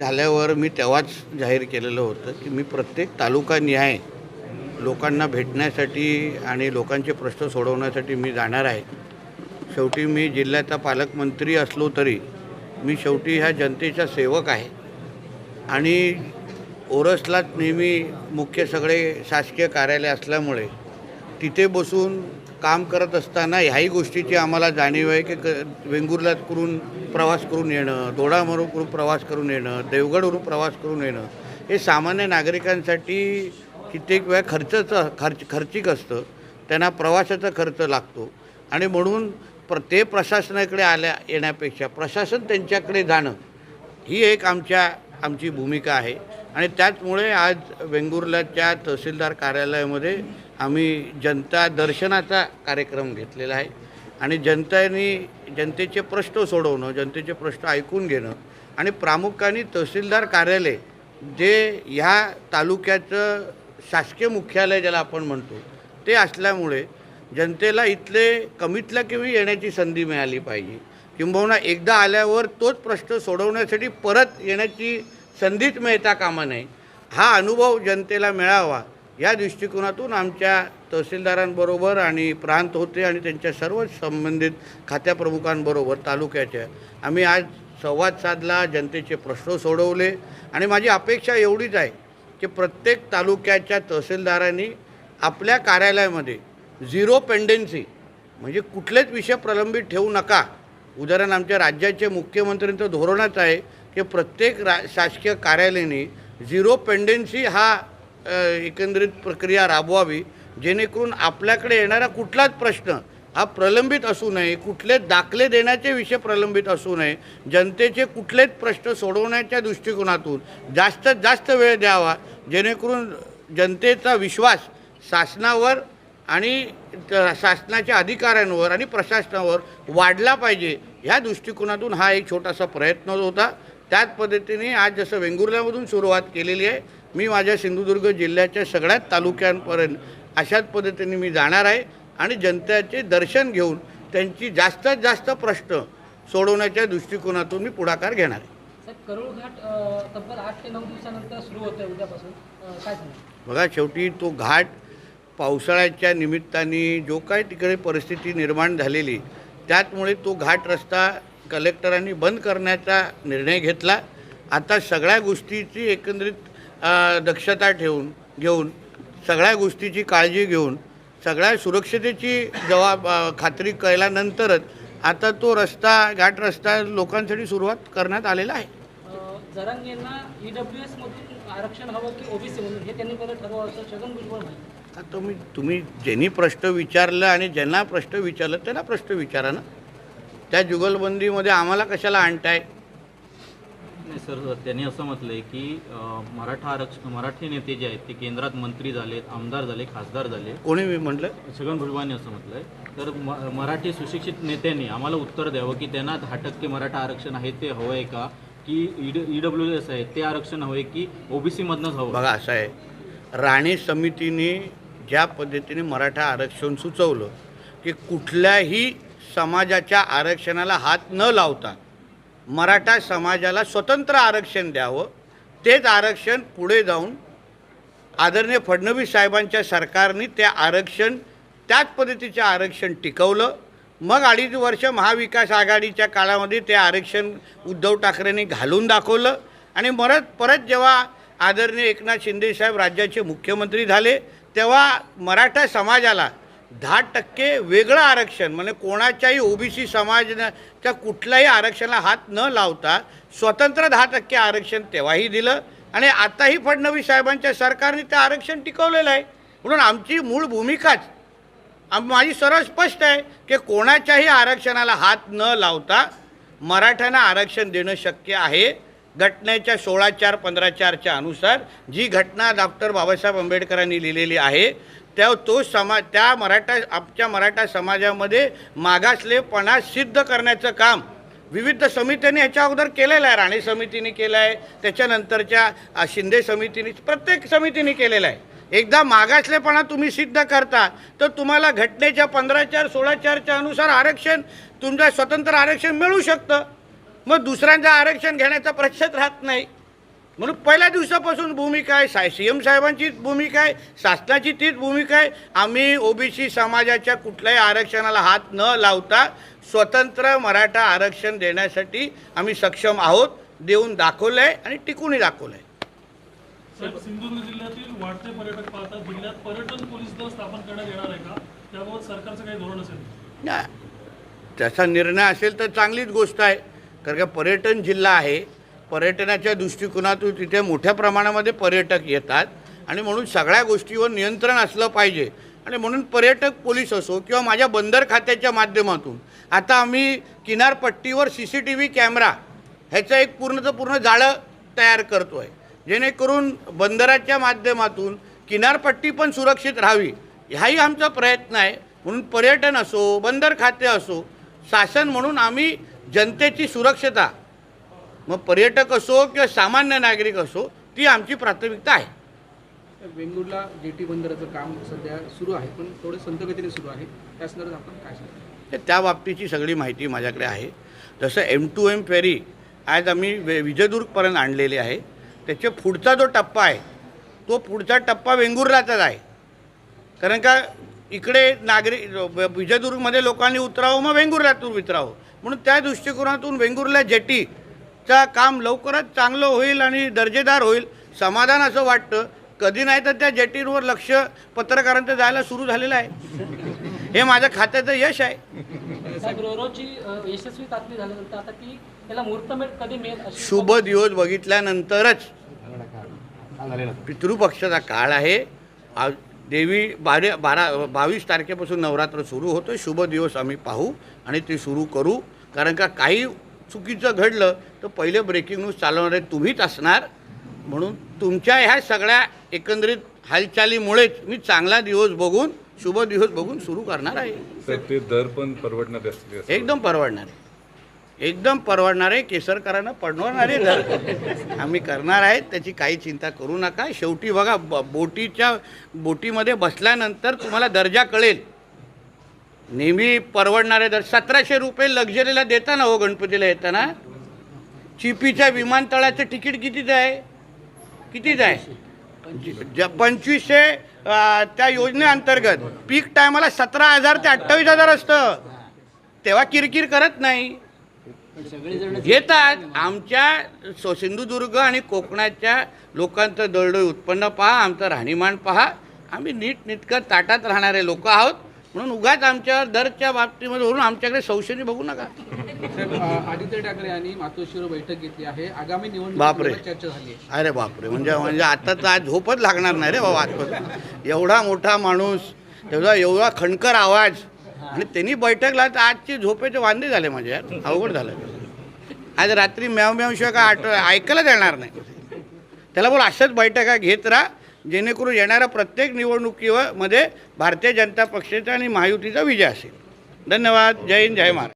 झाल्यावर मी तेव्हाच जाहीर केलेलं होतं की मी प्रत्येक तालुका न्याय लोकांना भेटण्यासाठी आणि लोकांचे प्रश्न सोडवण्यासाठी मी जाणार आहे. शेवटी मी जिल्ह्याचा पालकमंत्री असलो तरी मी शेवटी ह्या जनतेचा सेवक आहे. आणि ओरसलाच नेहमी मुख्य सगळे शासकीय कार्यालय असल्यामुळे तिथे बसून काम करत असताना ह्याही गोष्टीची आम्हाला जाणीव आहे की क वेंगुर्ल्यात करून प्रवास करून येणं दोडामरून करून प्रवास करून येणं देवगडवरून प्रवास करून येणं हे सामान्य नागरिकांसाठी कित्येक वेळा खर्चाचं खर्च खर्चिक असतं. त्यांना प्रवासाचा खर्च लागतो. आणि म्हणून प्र ते प्रशासनाकडे आल्या येण्यापेक्षा प्रशासन त्यांच्याकडे जाणं ही एक आमच्या आमची भूमिका आहे. आणि त्याचमुळे आज वेंगुर्ल्याच्या तहसीलदार कार्यालयामध्ये आम्ही जनता दर्शनाचा कार्यक्रम घेतलेला आहे. आणि जनतेने जनतेचे प्रश्न सोडवणं जनतेचे प्रश्न ऐकून घेणं आणि प्रामुख्याने तहसीलदार कार्यालय जे ह्या तालुक्याचं शासकीय मुख्यालय ज्याला आपण म्हणतो ते असल्यामुळे जनतेला इथले कमीतल्या कमी येण्याची संधी मिळाली पाहिजे. किंबहुना एकदा आल्यावर तोच प्रश्न सोडवण्यासाठी परत येण्याची संधीच मिळता कामा नये. हा अनुभव जनतेला मिळावा. या दृष्टिकोनातून आमच्या तहसीलदारांबरोबर आणि प्रांत होते आणि त्यांच्या सर्व संबंधित खात्याप्रमुखांबरोबर तालुक्याच्या आम्ही आज संवाद साधला जनतेचे प्रश्न सोडवले आणि माझी अपेक्षा एवढीच आहे की प्रत्येक तालुक्याच्या तहसीलदारांनी आपल्या कार्यालयामध्ये झिरो पेंडेन्सी म्हणजे कुठलेच विषय प्रलंबित ठेवू नका. उदाहरण आमच्या राज्याचे मुख्यमंत्र्यांचं धोरणच आहे की प्रत्येक रा शासकीय कार्यालयाने झिरो पेंडेन्सी हा एकंदरीत प्रक्रिया राबवावी जेणेकरून आपल्याकडे येणारा कुठलाच प्रश्न हा प्रलंबित असू नये कुठले दाखले देण्याचे विषय प्रलंबित असू नये जनतेचे कुठलेच प्रश्न सोडवण्याच्या दृष्टिकोनातून जास्तीत जास्त वेळ द्यावा जेणेकरून जनतेचा विश्वास शासनावर आणि शासनाच्या अधिकाऱ्यांवर आणि प्रशासनावर वाढला पाहिजे ह्या दृष्टिकोनातून हा एक छोटासा प्रयत्न होता. त्याच पद्धतीने आज जसं वेंगुर्ल्यामधून सुरुवात केलेली आहे मी माझ्या सिंधुदुर्ग जिल्ह्याच्या सगळ्याच तालुक्यांपर्यंत अशाच पद्धतीने मी जाणार आहे आणि जनतेचे दर्शन घेऊन त्यांची जास्तीत जास्त प्रश्न सोडवण्याच्या दृष्टिकोनातून मी पुढाकार घेणार आहे. बघा शेवटी तो घाट पावसाळ्याच्या निमित्ताने जो काय तिकडे परिस्थिती निर्माण झालेली त्याचमुळे तो घाट रस्ता कलेक्टरांनी बंद करण्याचा निर्णय घेतला. आता सगळ्या गोष्टीची एकंदरीत दक्षता ठेवून घेऊन सगळ्या गोष्टीची काळजी घेऊन सगळ्या सुरक्षतेची जबाब खात्री केल्यानंतरच आता तो रस्ता घाट रस्ता लोकांसाठी सुरुवात करण्यात आलेला आहे. हे आता तुम्ही तुम्ही ज्यांनी प्रश्न विचारलं आणि ज्यांना प्रश्न विचारलं त्यांना प्रश्न विचारा ना. त्या जुगलबंदीमध्ये आम्हाला कशाला आणताय? नाही सर त्यांनी असं म्हटलंय की अं, मराठा आरक्षण मराठी नेते जे आहेत ते केंद्रात मंत्री झालेत आमदार झाले खासदार झाले. कोणी मी म्हटलं? छगन भुजबळांनी असं म्हटलंय. तर म मराठी सुशिक्षित नेत्यांनी आम्हाला उत्तर द्यावं की त्यांना दहा टक्के मराठा आरक्षण आहे ते हवं आहे का? की ई डब्ल्यू एस आहे ते आरक्षण हवं आहे की ओबीसीमधनंच हवं? बघा असं आहे. राणे समितीने ज्या पद्धतीने मराठा आरक्षण सुचवलं की कुठल्याही समाजाच्या आरक्षणाला हात न लावता मराठा समाजाला स्वतंत्र आरक्षण द्यावं तेच आरक्षण पुढे जाऊन आदरणीय फडणवीस साहेबांच्या सरकारने ते आरक्षण त्याच पद्धतीचं आरक्षण टिकवलं. मग अडीच वर्ष महाविकास आघाडीच्या काळामध्ये ते आरक्षण उद्धव ठाकरेंनी घालून दाखवलं. आणि परत परत जेव्हा आदरणीय एकनाथ शिंदेसाहेब राज्याचे मुख्यमंत्री झाले तेव्हा मराठा समाजाला दहा टक्के वेगळं आरक्षण म्हणजे कोणाच्याही ओबीसी समाजाच्या कुठल्याही आरक्षणाला हात न लावता स्वतंत्र दहा टक्के आरक्षण तेव्हाही दिलं आणि आताही फडणवीस साहेबांच्या सरकारने ते आरक्षण टिकवलेलं आहे. म्हणून आमची मूळ भूमिकाच आम माझी सरळ स्पष्ट आहे की कोणाच्याही आरक्षणाला हात न लावता मराठ्यांना आरक्षण देणं शक्य आहे. घटनेच्या सोळा चार पंधरा चारच्या अनुसार जी घटना डॉक्टर बाबासाहेब आंबेडकरांनी लिहिलेली आहे त्या तो समाज त्या मराठा आमच्या मराठा समाजामध्ये मागासलेपणा सिद्ध करण्याचं काम विविध समित्यांनी ह्याच्या अगोदर केलेलं आहे. राणे समितीने केलं आहे त्याच्यानंतरच्या शिंदे समितीने प्रत्येक समितीने केलेलं आहे. एकदा मागासलेपणा तुम्ही सिद्ध करता तर तुम्हाला घटनेच्या पंधरा चार सोळा चारच्या अनुसार आरक्षण तुमचं स्वतंत्र आरक्षण मिळू शकतं. मग दुसऱ्यांचं आरक्षण घेण्याचा प्रश्नच राहत नाही. म्हणून पहिल्या दिवसापासून भूमिका आहे. साय सी एम साहेबांचीच भूमिका आहे. शासनाची तीच भूमिका आहे. आम्ही ओबीसी समाजाच्या कुठल्याही आरक्षणाला हात न लावता स्वतंत्र मराठा आरक्षण देण्यासाठी आम्ही सक्षम आहोत. देऊन दाखवलं आहे आणि टिकूनही दाखवलं आहे साहेब सिंधुदुर्ग जिल्ह्यातील वाढते पर्यटक पाहता जिल्ह्यात पर्यटन पोलीस दल स्थापन करण्यात येणार आहे का? त्याबाबत सरकारचं काही धोरण असेल? ना त्याचा निर्णय असेल तर चांगलीच गोष्ट आहे. कारण का पर्यटन जिल्हा आहे. पर्यटनाच्या दृष्टिकोनातून तिथे मोठ्या प्रमाणामध्ये पर्यटक येतात आणि म्हणून सगळ्या गोष्टीवर नियंत्रण असलं पाहिजे. आणि म्हणून पर्यटक पोलीस असो किंवा माझ्या बंदर खात्याच्या माध्यमातून आता आम्ही किनारपट्टीवर C C T V camera ह्याचं एक पूर्णचं पूर्ण जाळं तयार करतो आहे जेणेकरून बंदराच्या माध्यमातून किनारपट्टी पण सुरक्षित राहावी हाही आमचा प्रयत्न आहे. म्हणून पर्यटन असो बंदर खाते असो शासन म्हणून आम्ही जनतेची सुरक्षता मग पर्यटक असो किंवा सामान्य नागरिक असो ती आमची प्राथमिकता आहे. वेंगुर्ला जेटी बंदराचं काम सध्या सुरू आहे पण थोडे संत गतीने सुरू आहे. त्या संदर्भात आपण काय सांगता त्या बाबतीची सगळी माहिती माझ्याकडे आहे. जसं एम टू एम फेरी आज आम्ही वे विजयदुर्गपर्यंत आणलेली आहे. त्याच्या पुढचा जो टप्पा आहे तो पुढचा टप्पा वेंगुर्लाचाच आहे. कारण का इकडे नागरिक विजयदुर्गमध्ये लोकांनी उतरावं मग वेंगुर्ल्यातून उतरावं. म्हणून त्या दृष्टिकोनातून वेंगुर्ला जेटीचा काम लवकरच चांगलं होईल आणि दर्जेदार होईल. समाधान असं वाटतं. कधी नाही तर त्या जेटींवर लक्ष पत्रकारांचं जायला सुरू झालेलं आहे. हे माझ्या खात्याचं यश आहे. शुभ दिवस बघितल्यानंतरच पितृपक्षाचा काळ आहे. देवी बारे बारा बावीस तारखेपासून नवरात्र सुरू होतं शुभ दिवस आम्ही पाहू आणि ते सुरू करू. कारण का काही चुकीचं घडलं तर पहिले ब्रेकिंग न्यूज चालवणारे तुम्हीच असणार. म्हणून तुमच्या ह्या सगळ्या एकंदरीत हालचालीमुळेच मी चांगला दिवस बघून शुभ दिवस बघून सुरू करणार आहे. ते दर पण परवडणारे एकदम परवडणार आहे. एकदम परवडणार आहे केसरकरांना पडवणार आहे दर. आम्ही करणार आहेत त्याची काही चिंता करू नका. शेवटी बघा ब- बोटीच्या बोटीमध्ये बसल्यानंतर तुम्हाला दर्जा कळेल. नेहमी परवडणारे दर. सतराशे रुपये लक्झरीला देता ना हो गणपतीला येताना. चिपीच्या विमानतळाचं तिकीट कितीचं आहे? कितीचं आहे? ज- पंचवीसशे त्या योजनेअंतर्गत. पीक टायमाला सतरा हजार ते अठ्ठावीस हजार असतं. तेव्हा किरकिर करत नाही. घेतात. आमच्या सिंधुदुर्ग आणि कोकणाच्या लोकांचं दळडोई उत्पन्न पहा. आमचं राहणीमान पहा. आम्ही नीट निटकं ताटात राहणारे लोक आहोत. म्हणून उगाच आमच्या दरच्या बाबतीमध्ये वरून आमच्याकडे संशयाने बघू नका. आदित्य ठाकरे यांनी मातोश्रीवर बैठक घेतली आहे. आगामी बापरे. चर्चा झाली अरे बापरे. म्हणजे म्हणजे आता तर आज झोपच लागणार नाही रे बाबा आजपासून. एवढा मोठा माणूस तेवढा एवढा खणकर आवाज. आणि त्यांनी बैठक लावत आजचे झोपेचे वांदे झाले माझे यार. अवघड झालं. आज रात्री म्याव म्याव शिवाय काय आठ ऐकायलाच येणार नाही. त्याला बोल अशाच बैठका घेत राहा. जेणेकरून येणाऱ्या प्रत्येक निवडणुकीवर मध्ये भारतीय जनता पक्षाचा आणि महायुतीचा विजय असेल. धन्यवाद. जय हिंद जय महाराज